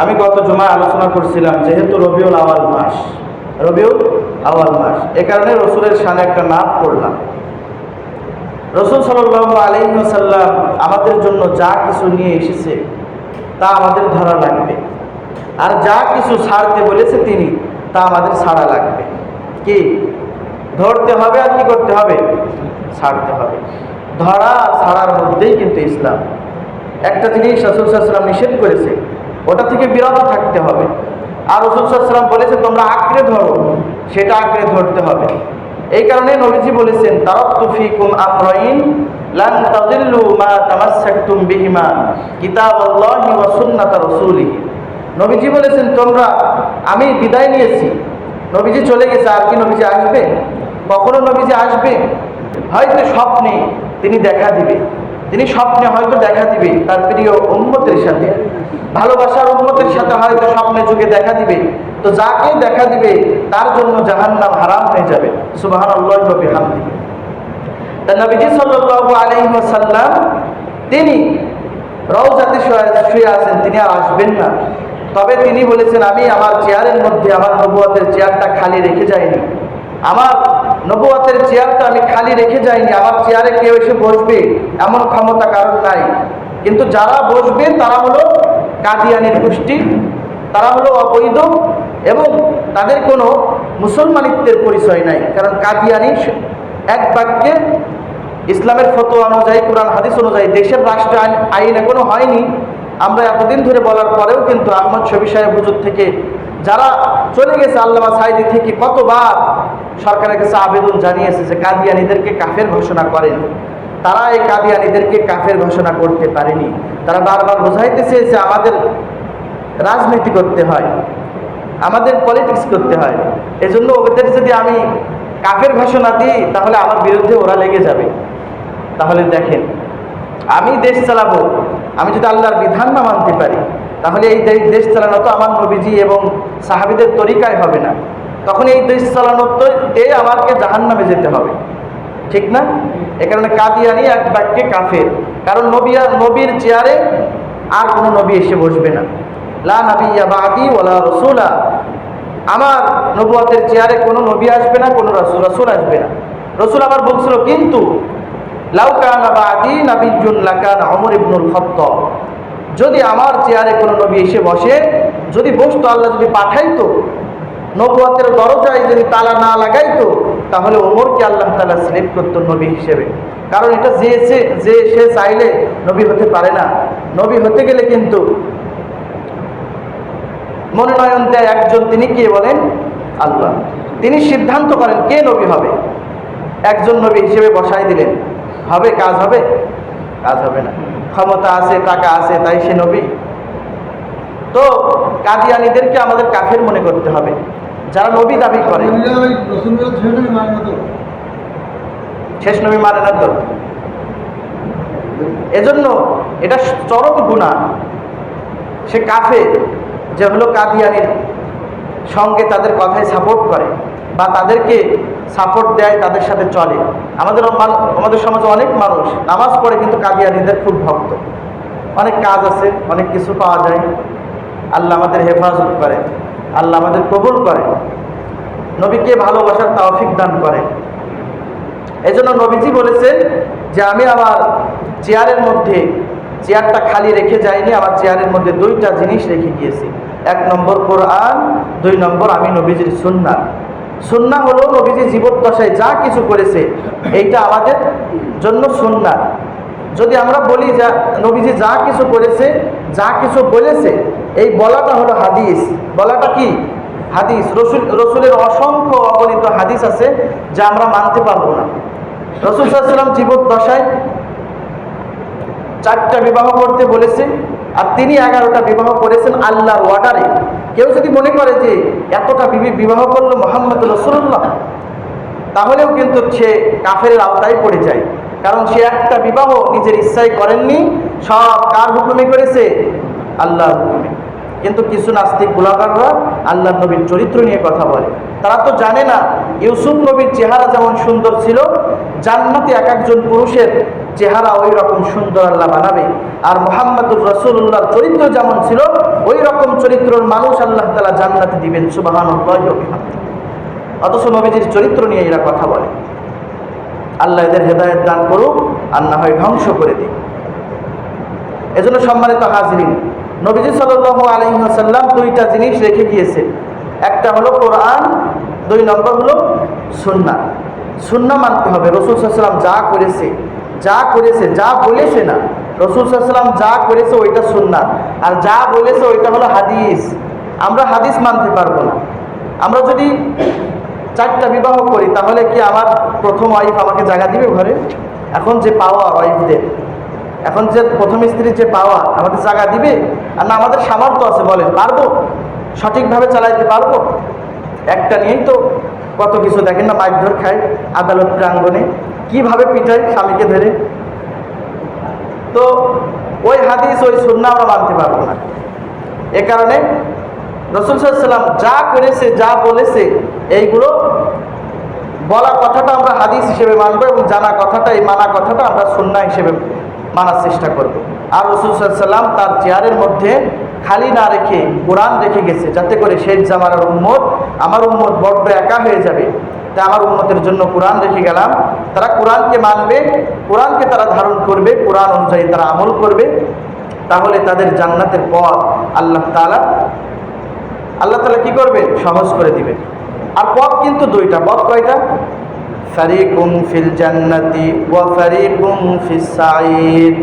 আমি গত জমায় আলোচনা করছিলাম, যেহেতু রবিউল আওয়াল মাস। রবিউল আওয়াল মাস। এ কারণে রসুলের সামনে একটা নাম পড়লাম। রসুল সাল্লাহ আলহিমসাল্লাম আমাদের জন্য যা কিছু নিয়ে এসেছে, তা আমাদের ধরা লাগবে। আর যা কিছু ছাড়তে বলেছে তিনি, তা আমাদের ছাড়া লাগবে। কি? ধরতে হবে আর কি করতে হবে? ছাড়তে হবে। ধরা ছাড়ার মধ্যেই কিন্তু ইসলাম। একটা জিনিস রসুলসাল্লাম নিষেধ করেছে ওটা থেকে বিরত থাকতে হবে। আর রসুলসাল্লাম বলেছে তোমরা আঁকড়ে ধরো, সেটা আঁকড়ে ধরতে হবে। এই কারণে নবীজি বলেছেন বিহিমা নবীজি বলেছেন, তোমরা, আমি বিদায় নিয়েছি। নবীজি চলে গেছে, আর কি নবীজি আসবে? কখনো নবীজি আসবে? হয়তো স্বপ্নে তিনি দেখা দিবে। তিনি স্বপ্নে হয়তো দেখা দিবে, তার প্রিয় উন্মতের সাথে। ভালোবাসার উন্মতের সাথে হয়তো স্বপ্নে যুগে দেখা দিবে। তো যাকে দেখা দিবে, তার জন্য জাহান্নাম হারাম হয়ে যাবে। সুবাহান ওয়াসাল্লাম, তিনি রওজাতে শুয়ে আছেন, তিনি আর আসবেন না। তবে তিনি বলেছেন, আমি আমার চেয়ারের মধ্যে, আমার নবুয়াতের চেয়ারটা খালি রেখে যাইনি। আমার নবুয়াতের চেয়ারটা আমি খালি রেখে যাইনি আমার চেয়ারে কেউ এসে বসবে, এমন ক্ষমতা কারণ নাই। কিন্তু যারা বসবে, তারা হলো কাদিয়ানির গোষ্ঠী, তারা হলো অবৈধ এবং তাদের কোনো মুসলমানিত্বের পরিচয় নাই। কারণ কাদিয়ানি এক বাক্যে ইসলামের ফতোয়া অনুযায়ী, কোরআন, হাদিস অনুযায়ী দেশের রাষ্ট্র আইন আইন এখনও হয়নি। আমরা এতদিন ধরে বলার পরেও কিন্তু আহমদ শফি সাহেব হুজুর থেকে যারা চলে গেছে, আল্লামা সাইদি থেকে কতবার সরকারের কাছে আবেদন জানিয়েছে যে কাদিয়ানিদেরকে কাফের ঘোষণা করেন। তারা এই কাদিয়ানিদেরকে কাফের ঘোষণা করতে পারেনি। তারা বারবার বোঝাইতে চেয়েছে আমাদের রাজনীতি করতে হয়, আমাদের পলিটিক্স করতে হয়। এজন্য ওদের যদি আমি কাফের ঘোষণা দিই, তাহলে আমার বিরুদ্ধে ওরা লেগে যাবে। তাহলে দেখেন, আমি দেশ চালাবো, আমি যদি আল্লাহর বিধান না মানতে পারি তাহলে এই দেশ চালানো তো আমার নবীজি এবং সাহাবিদের তরিকায় হবে না। তখন এই দেশ চালানোতে আমাকে জাহান নামে যেতে হবে। ঠিক না? এ কারণে কাদিয়ানি এক বাক্যে কাফের। কারণ নবিয়া নবীর চেয়ারে আর কোনো নবী এসে বসবে না। লা নাবিয়া বাদি ওলা রসুলা। আমার নবুয়াতের চেয়ারে কোনো নবী আসবে না, কোনো রসুল রসুল আসবে না। রসুল আবার বলছিল, কিন্তু লাউকানা বাদি নাবিজুন লাকান অমর ইবনুল খত্তব। যদি আমার চেয়ারে কোনো নবী এসে বসে, যদি বসতো, আল্লাহ যদি পাঠাইতো, নবুয়াতের দরজায় যদি তালা না লাগাইতো, তাহলে ওমরকে আল্লাহ তালা সিলেক্ট করতো নবী হিসেবে। কারণ এটা যে সে যে সে চাইলে নবী হতে পারে না। নবী হতে গেলে কিন্তু মনোনয়ন দেয় একজন, তিনি কে বলেন? আল্লাহ। তিনি সিদ্ধান্ত করেন কে নবী হবে। একজন নবী হিসেবে বসাই দিলেন। হবে, কাজ হবে? কাজ হবে না। ক্ষমতা আছে, টাকা আছে, তাই সে নবী। তো কাদিয়ানিদেরকে আমাদের কাফের মনে করতে হবে। যারা নবী দাবি করে। শেষ নবী মানে না তো? এজন্য এটা চরম গুণা সে কাফে যে হলো কাদিয়ানির। সঙ্গে তাদের কথায় সাপোর্ট করে বা তাদেরকে সাপোর্ট দেয়, তাদের সাথে চলে। আমাদের আমাদের সমাজে অনেক মানুষ নামাজ পড়ে কিন্তু কাদিয়ানিদের খুব ভক্ত। অনেক কাজ আছে, অনেক কিছু পাওয়া যায়। আল্লাহ আমাদের হেফাজত করে, আল্লাহ আমাদের কবুল করে। নবীকে ভালোবাসার তাওফিক দান করে। এই জন্য নবীজি বলেছেন যে আমি আমার চেয়ারের মধ্যে চেয়ারটা খালি রেখে যাইনি আমার চেয়ারের মধ্যে দুইটা জিনিস রেখে গিয়েছি। এক নম্বর কোরআন, দুই নম্বর আমি নবীজির সুন্না সুন্না হলো নবীজি জীবদ্দশায় যা কিছু করেছে, এইটা আমাদের জন্য সুন্না যদি আমরা বলি যা, নবীজি যা কিছু করেছে, যা কিছু বলেছে, এই বলাটা হলো হাদিস। বলাটা কি? হাদিস। রসুল, রসুলের অসংখ্য অগণিত হাদিস আছে যা আমরা মানতে পারব না। রসুল সাল্লাম জীবদ্দশায় চারটা বিবাহ করতে বলেছে আর তিনি এগারোটা বিবাহ করেছেন আল্লাহর ওয়ার্ডারে কেউ যদি মনে করে যে এতটা বিবি বিবাহ করল মোহাম্মদ রসুল্লাহ তাহলেও কিন্তু সে কাফের আওতায় পড়ে যায়। কারণ সে একটা বিবাহ নিজের ইচ্ছায় করেননি, সব কার হুকুমে করেছে? আল্লাহর হুকুমে। কিন্তু কিছু নাস্তিক গোলাকাররা আল্লাহ নবীর চরিত্র নিয়ে কথা বলে। তারা তো জানে না, ইউসুফ নবীর চেহারা যেমন সুন্দর ছিল, জান্নাতে এক একজন পুরুষের চেহারা ওই রকম সুন্দর আল্লাহ বানাবে। আর মোহাম্মদুর রসুল্লাহর চরিত্র যেমন ছিল ওই রকম চরিত্রর মানুষ আল্লাহ তালা জান্নাতে দিবেন সুবাহান অথচ নবীজির চরিত্র নিয়ে এরা কথা বলে। আল্লাহ এদের হেদায়ত দান করুক, আর না হয় ধ্বংস করে দিক। এজন্য সম্মানিত হাজরিন, নবীজি সাল আলহিহাসাল্লাম দুইটা জিনিস রেখে গিয়েছে একটা হলো কোরআন, দুই নম্বর হলো সুন্না সুন্না মানতে হবে। রসুল সাল্লাম যা করেছে যা করেছে, যা বলেছে না। রসুল সাল্লাম যা করেছে ওইটা সুন্না আর যা বলেছে ওইটা হলো হাদিস। আমরা হাদিস মানতে পারব না। আমরা যদি চারটা বিবাহ করি, তাহলে কি আমার প্রথম ওয়াইফ আমাকে জায়গা দিবে ঘরে? এখন যে পাওয়া ওয়াইফদের এখন যে প্রথম স্ত্রীর যে পাওয়া, আমাদের জায়গা দিবে? আর না, আমাদের সামর্থ্য আছে, বলেন, পারব? সঠিকভাবে চালাইতে পারব? একটা নিয়েই তো কত কিছু দেখেন না মারধর খায়, আদালত প্রাঙ্গণে। কীভাবে পিটায় স্বামীকে ধরে? তো ওই হাদিস, ওই সুন্না আমরা মানতে পারব না। এ কারণে রসুল সাল্লাম যা করেছে, যা বলেছে, এইগুলো বলা কথাটা আমরা হাদিস হিসেবে মানবো এবং জানা কথাটা, এই মানা কথাটা আমরা সুন্না হিসেবে মানার চেষ্টা করব। আর রসুল সাল্লাম তার চেয়ারের মধ্যে খালি না রেখে কোরআন রেখে গেছে, যাতে করে শেখ জামানের উম্মত, আমার উম্মত বড্ড একা হয়ে যাবে। তাই আমার উম্মতের জন্য কোরআন রেখে গেলাম। তারা কোরআনকে মানবে, কোরআনকে তারা ধারণ করবে, কোরআন অনুযায়ী তারা আমল করবে। তাহলে তাদের জান্নাতের পথ আল্লাহ তালা আল্লাহ তালা কি করবে? সহজ করে দিবে। আর পথ কিন্তু দুইটা। পথ কয়টা? ফারিকুম ফিল জান্নাতি ওয়া ফারিকুম ফিস সাঈদ।